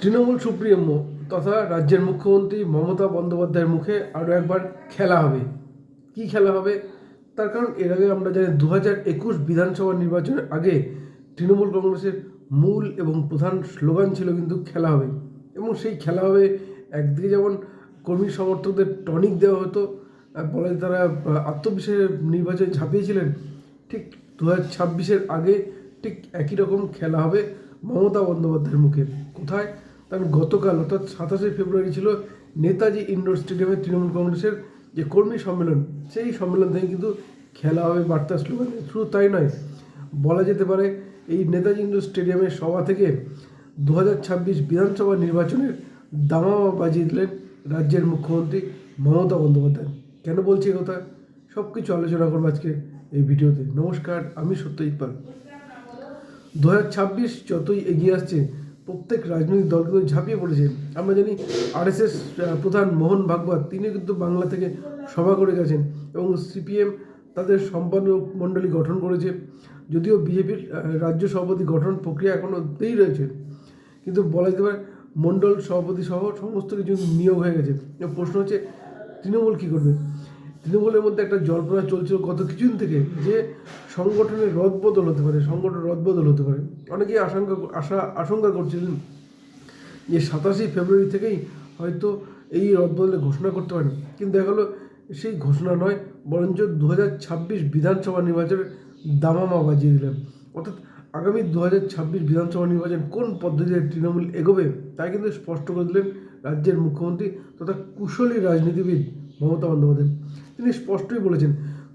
Trinamool supremo তথা রাজ্যের মুখ্যমন্ত্রী মমতা বন্দ্যোপাধ্যায়ের মুখে আরও একবার খেলা হবে। কি খেলা হবে? তার কারণ এর আগে আমরা জানি দু হাজার একুশ বিধানসভা নির্বাচনের আগে তৃণমূল কংগ্রেসের মূল এবং প্রধান স্লোগান ছিল কিন্তু খেলা হবে। এবং সেই খেলা হবে একদিকে যেমন কর্মী সমর্থকদের টনিক দেওয়া হতো বলা তারা আত্মবিশ্বাসের নির্বাচনে ঝাঁপিয়েছিলেন, ঠিক দু হাজার ছাব্বিশের আগে ঠিক একই রকম খেলা হবে। মমতা বন্দ্যোপাধ্যায়ের মুখে। কোথায়? কারণ গতকাল, অর্থাৎ সাতাশে ফেব্রুয়ারি ছিল নেতাজি ইন্ডোর স্টেডিয়ামে তৃণমূল কংগ্রেসের যে কর্মী সম্মেলন, সেই সম্মেলন থেকে কিন্তু খেলা হবে বার্তা স্লোগানে শুধু তাই নয়, বলা যেতে পারে এই নেতাজি ইন্ডোর স্টেডিয়ামের সভা থেকে দু বিধানসভা নির্বাচনের দামামা বাজিয়ে দিলেন রাজ্যের মুখ্যমন্ত্রী মমতা বন্দ্যোপাধ্যায়। কেন বলছি কথা? সব কিছু আলোচনা করব আজকে এই ভিডিওতে। নমস্কার, আমি সত্যজিৎ পাল। দু হাজার ছাব্বিশ যতই এগিয়ে আসছে, প্রত্যেক রাজনৈতিক দল কিন্তু ঝাঁপিয়ে পড়েছে। আমরা জানি আরএসএস প্রধান মোহন ভাগবত, তিনি কিন্তু বাংলা থেকে সভা করে গেছেন এবং সিপিএম তাদের সম্পাদক মণ্ডলী গঠন করেছে। যদিও বিজেপির রাজ্য সভাপতি গঠন প্রক্রিয়া এখনও তেই রয়েছে। কিন্তু বলা যেতে পারে মণ্ডল সভাপতি সহ সমস্ত কিছু নিয়োগ হয়ে গেছে। প্রশ্ন হচ্ছে, তৃণমূল কী করবে? তৃণমূলের মধ্যে একটা জল্পনা চলছিল গত কিছুদিন থেকে যে সংগঠনের রদবদল হতে পারে সংগঠন রদবদল হতে পারে। অনেকেই আশঙ্কা আশা, আশঙ্কা করছিলেন যে সাতাশে ফেব্রুয়ারি থেকেই হয়তো এই রদবদলে ঘোষণা করতে পারেন কিন্তু দেখা গেলো সেই ঘোষণা নয়, বরঞ্চ দু হাজার ছাব্বিশ বিধানসভা নির্বাচনের দামামা বাজিয়ে দিলেন। অর্থাৎ আগামী দু হাজার ছাব্বিশ বিধানসভা নির্বাচন কোন পদ্ধতিতে তৃণমূল এগোবে তাই কিন্তু স্পষ্ট করে দিলেন রাজ্যের মুখ্যমন্ত্রী তথা কুশলী রাজনীতিবিদ মমতা বন্দ্যোপাধ্যায়। তিনি স্পষ্টই বলেছেন,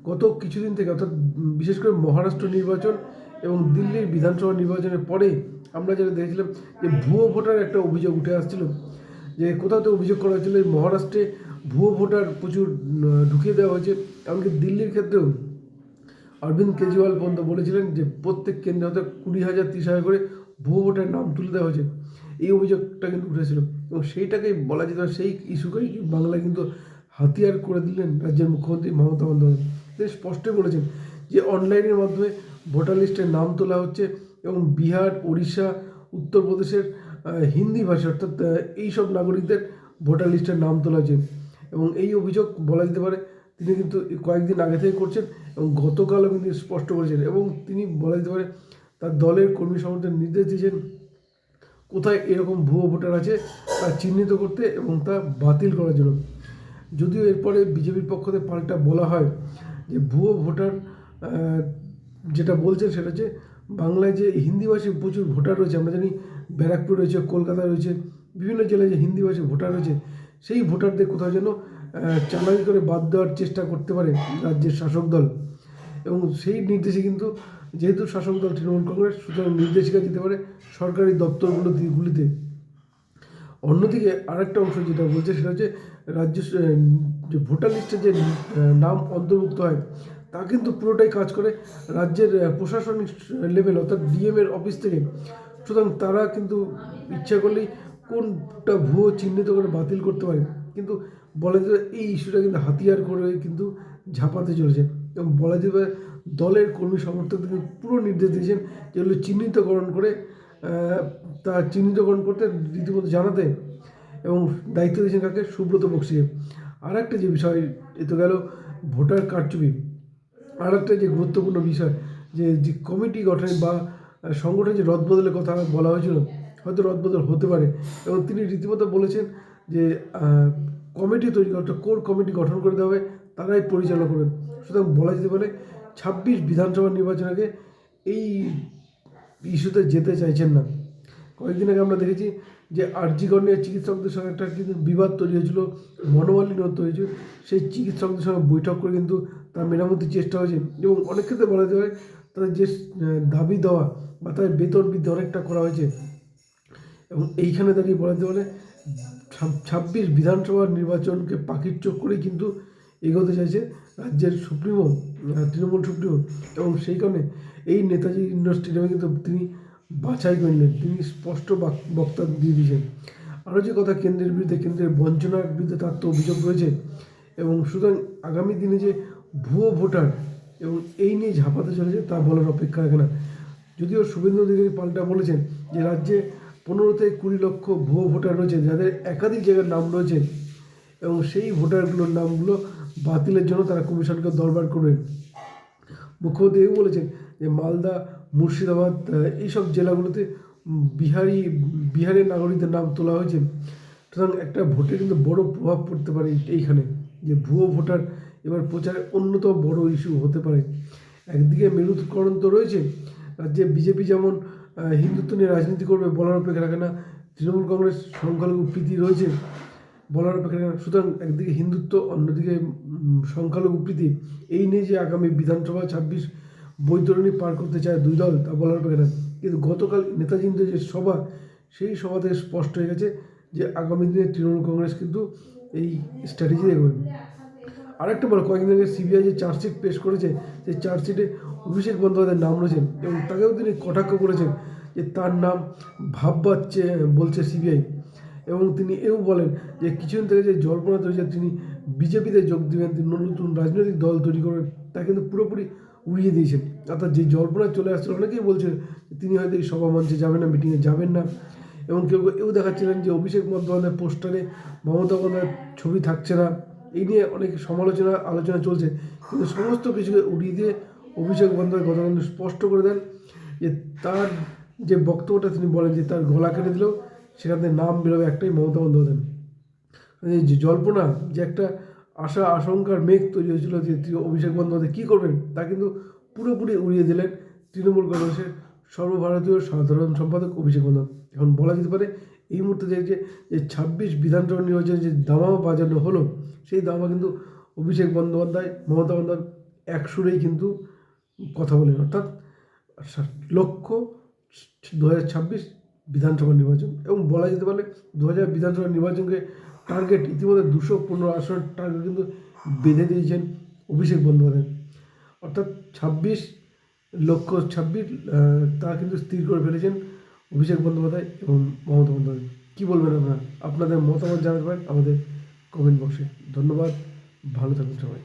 গত কিছুদিন থেকে, অর্থাৎ বিশেষ করে মহারাষ্ট্র নির্বাচন এবং দিল্লির বিধানসভা নির্বাচনের পরে আমরা যেটা দেখেছিলাম যে ভুয়ো ভোটার একটা অভিযোগ উঠে আসছিল, যে কোথাও তো অভিযোগ করা হয়েছিল মহারাষ্ট্রে ভুয়ো ভোটার প্রচুর ঢুকিয়ে দেওয়া হয়েছে। এমনকি দিল্লির ক্ষেত্রেও অরবিন্দ কেজরিওয়াল পর্যন্ত বলেছিলেন যে প্রত্যেক কেন্দ্রে হয়তো কুড়ি হাজার, তিরিশ হাজার করে ভুয়ো ভোটার নাম তুলে দেওয়া হয়েছে। এই অভিযোগটা কিন্তু উঠেছিল এবং সেইটাকেই বলা যেত, সেই ইস্যুকেই বাংলায় কিন্তু হাতিয়ার করে দিলেন রাজ্যের মুখ্যমন্ত্রী মমতা বন্দ্যোপাধ্যায়। তিনি স্পষ্টই বলেছেন যে অনলাইনের মাধ্যমে ভোটার লিস্টের নাম তোলা হচ্ছে এবং বিহার উড়িষ্যা উত্তরপ্রদেশের হিন্দি ভাষা অর্থাৎ এইসব নাগরিকদের ভোটার লিস্টের নাম তোলা হচ্ছে। এবং এই অভিযোগ বলা যেতে পারে তিনি কিন্তু কয়েকদিন আগে থেকে করছেন এবং গতকালও কিন্তু স্পষ্ট করেছেন এবং তিনি বলা যেতে পারে তার দলের কর্মী সমর্থন নির্দেশ দিয়েছেন কোথায় এরকম ভুয়ো ভোটার আছে তা চিহ্নিত করতে এবং তা বাতিল করার জন্য। যদিও এরপরে বিজেপির পক্ষ থেকে পাল্টা বলা হয় যে ভুয়ো ভোটার যেটা বলছেন সেটা হচ্ছে বাংলায় যে হিন্দিভাষী প্রচুর ভোটার রয়েছে, আমরা জানি ব্যারাকপুর রয়েছে, কলকাতা রয়েছে, বিভিন্ন জেলায় যে হিন্দিভাষী ভোটার রয়েছে, সেই ভোটারদের কোথাও যেন চালাকি করে বাদ দেওয়ার চেষ্টা করতে পারে রাজ্যের শাসক দল। এবং সেই নির্দেশে কিন্তু যেহেতু শাসক দল তৃণমূল কংগ্রেস, সুতরাং নির্দেশিকা দিতে পারে সরকারি দপ্তরগুলো গুলিতে অন্যদিকে আরেকটা অংশ যেটা বলছে সেটা হচ্ছে রাজ্য যে ভোটার লিস্টে যে নাম অন্তর্ভুক্ত হয়, তা কিন্তু পুরোটাই কাজ করে রাজ্যের প্রশাসনিক লেভেল অর্থাৎ ডিএম এর অফিস থেকে। সুতরাং তারা কিন্তু ইচ্ছা করলেই কোনটা ভুয়ো চিহ্নিত করে বাতিল করতে পারে। কিন্তু বলা যেতে এই ইস্যুটা কিন্তু হাতিয়ার করে কিন্তু ঝাঁপাতে চলেছে এবং বলা যেতে পারে দলের কর্মী সমর্থকদের পুরো নির্দেশ দিয়েছেন যেগুলো চিহ্নিতকরণ করে তা চিহ্নিতকরণ করতে রীতিমতো জানাতে এবং দায়িত্ব দিয়েছেন কাকে? সুব্রত বক্সিকে। আর একটা যে বিষয় এ তো গেল ভোটার কারচুপি। আর একটা যে গুরুত্বপূর্ণ বিষয় যে যে কমিটি গঠন বা আহ, সংগঠনের যে রদবদলের কথা বলা হয়েছিল হয়তো রদবদল হতে পারে। এবং তিনি রীতিমতো বলেছেন যে কমিটি তৈরি করতে কোর কমিটি গঠন করে দেওয়া হবে তারাই পরিচালনা করবেন। সুতরাং বলা যেতে পারে ছাব্বিশ বিধানসভা নির্বাচন আগে এই ইস্যুতে যেতে চাইছেন না। কয়েকদিন আগে আমরা দেখেছি যে আরজিগণ নিয়ে চিকিৎসকদের সঙ্গে একটা কিন্তু বিবাদ তৈরি হয়েছিল, মনোমালিন্য তৈরি হয়েছিল। সেই চিকিৎসকদের সঙ্গে বৈঠক করে কিন্তু তার মেরামতির চেষ্টা হয়েছে এবং অনেক ক্ষেত্রে বলা যেতে পারে তাদের যে দাবি দেওয়া বা তাদের বেতন বৃদ্ধি অনেকটা করা হয়েছে। এবং এইখানে দাঁড়িয়ে বলা যেতে পারে ছাব্বিশ বিধানসভা নির্বাচনকে পাখির চোখ করেই কিন্তু এগোতে চাইছে রাজ্যের সুপ্রিমো তৃণমূল সুপ্রিমো এবং সেই কারণে এই নেতাজি ইন্ডোর কিন্তু তিনি বাছাই করে নিলেন। তিনি স্পষ্ট বাক- বক্তব্য দিয়ে দিয়েছেন। আরও যে কথা, কেন্দ্রের বিরুদ্ধে কেন্দ্রের বঞ্চনার বিরুদ্ধে তার তো অভিযোগ রয়েছে এবং সুতরাং আগামী দিনে যে ভুয়ো ভোটার এবং এই নিয়ে ঝাঁপাতে চলেছে তা বলার অপেক্ষা রাখে না। যদিও শুভেন্দু অধিকারী পাল্টা বলেছেন যে রাজ্যে পনেরো থেকে কুড়ি লক্ষ ভুয়ো ভোটার রয়েছে, যাদের একাধিক জায়গার নাম রয়েছে এবং সেই ভোটারগুলোর নামগুলো বাতিলের জন্য তারা কমিশনকে দরবার করবেন। মুখ্যমন্ত্রী এও বলেছেন যে মালদা, মুর্শিদাবাদ এইসব জেলাগুলোতে বিহারি, বিহারের নাগরিকদের নাম তোলা হয়েছে। সুতরাং একটা ভোটে কিন্তু বড় প্রভাব পড়তে পারে এইখানে, যে ভুয়ো ভোটার এবার প্রচারে অন্যতম বড় ইস্যু হতে পারে। একদিকে মেরুকরণ তো রয়েছে, রাজ্যে বিজেপি যেমন হিন্দুত্ব নিয়ে রাজনীতি করবে বলার অপেক্ষা রাখে না, তৃণমূল কংগ্রেস সংখ্যালঘু প্রীতি রয়েছে। বলার অপেক্ষা সুতরাং একদিকে হিন্দুত্ব, অন্যদিকে সংখ্যালঘু প্রীতি, এই নিয়ে যে আগামী বিধানসভা ছাব্বিশ বৈতরণী পার করতে চায় দুই দল, তা বলার অপেক্ষা কিন্তু গতকাল নেতাজিদের যে সভা, সেই সভা থেকে স্পষ্ট হয়ে গেছে যে আগামী দিনে তৃণমূল কংগ্রেস কিন্তু এই স্ট্র্যাটেজি দেখবে। আরেকটা বলো, কয়েকদিন আগে সিবিআই যে চার্জশিট পেশ করেছে, সেই চার্জশিটে অভিষেক বন্দ্যোপাধ্যায়ের নাম রয়েছেন এবং তাকেও তিনি কটাক্ষ করেছেন যে তার নাম ভাববাচ্ছে বলছে সিবিআই। এবং তিনি এও বলেন যে কিছুদিন থেকে যে জল্পনা তৈরি তিনি বিজেপিতে যোগ দিবেন, তিনি নতুন রাজনৈতিক দল তৈরি করবেন, তা কিন্তু পুরোপুরি উড়িয়ে দিয়েছেন। অর্থাৎ যে জল্পনা চলে আসছিল, অনেকেই বলছেন তিনি হয়তো এই সভা মঞ্চে যাবেন না মিটিংয়ে যাবেন না। এবং কেউ কেউ এও দেখাচ্ছিলেন যে অভিষেক বন্দ্যোপাধ্যায়ের পোস্টারে মমতা বন্দ্যোপাধ্যায়ের ছবি থাকছে না। এই নিয়ে অনেক সমালোচনা, আলোচনা চলছে। কিন্তু সমস্ত কিছুকে উড়িয়ে দিয়ে অভিষেক বন্দ্যোপাধ্যায় গতকাল স্পষ্ট করে দেন যে তার যে বক্তব্যটা তিনি বলেন যে তার গলা কেটে দিলেও সেখান থেকে নাম বেরোবে একটাই মমতা বন্দ্যোপাধ্যায়। এই যে জল্পনা, যে একটা আশা, আশঙ্কার মেঘ তৈরি হয়েছিল যে অভিষেক বন্দ্যোপাধ্যায় কী করবেন, তা কিন্তু পুরোপুরি উড়িয়ে দিলেন তৃণমূল কংগ্রেসের সর্বভারতীয় সাধারণ সম্পাদক অভিষেক বন্দ্যোপাধ্যায়। এখন বলা যেতে পারে, এই মুহূর্তে যে যে ছাব্বিশ বিধানসভা নির্বাচনে যে দামা বাজানো হলো, সেই দামা কিন্তু অভিষেক বন্দ্যোপাধ্যায়, মমতা বন্দ্যোপাধ্যায় এক সুরেই কিন্তু কথা বলেন। অর্থাৎ লক্ষ্য দু হাজার ছাব্বিশ বিধানসভা নির্বাচন এবং বলা যেতে পারে দু হাজার বিধানসভা নির্বাচনকে টার্গেট ইতিমধ্যে দুশো পনেরো আসনের টার্গেট কিন্তু বেঁধে দিয়েছেন অভিষেক বন্দ্যোপাধ্যায়। অর্থাৎ ছাব্বিশ লক্ষ ছাব্বিশ তা কিন্তু স্থির করে ফেলেছেন অভিষেক বন্দ্যোপাধ্যায় এবং মমতা বন্দ্যোপাধ্যায়। কী বলবেন আপনারা? আপনাদের মতামত জানাতে পারেন আমাদের কমেন্ট বক্সে ধন্যবাদ, ভালো থাকুন সবাই।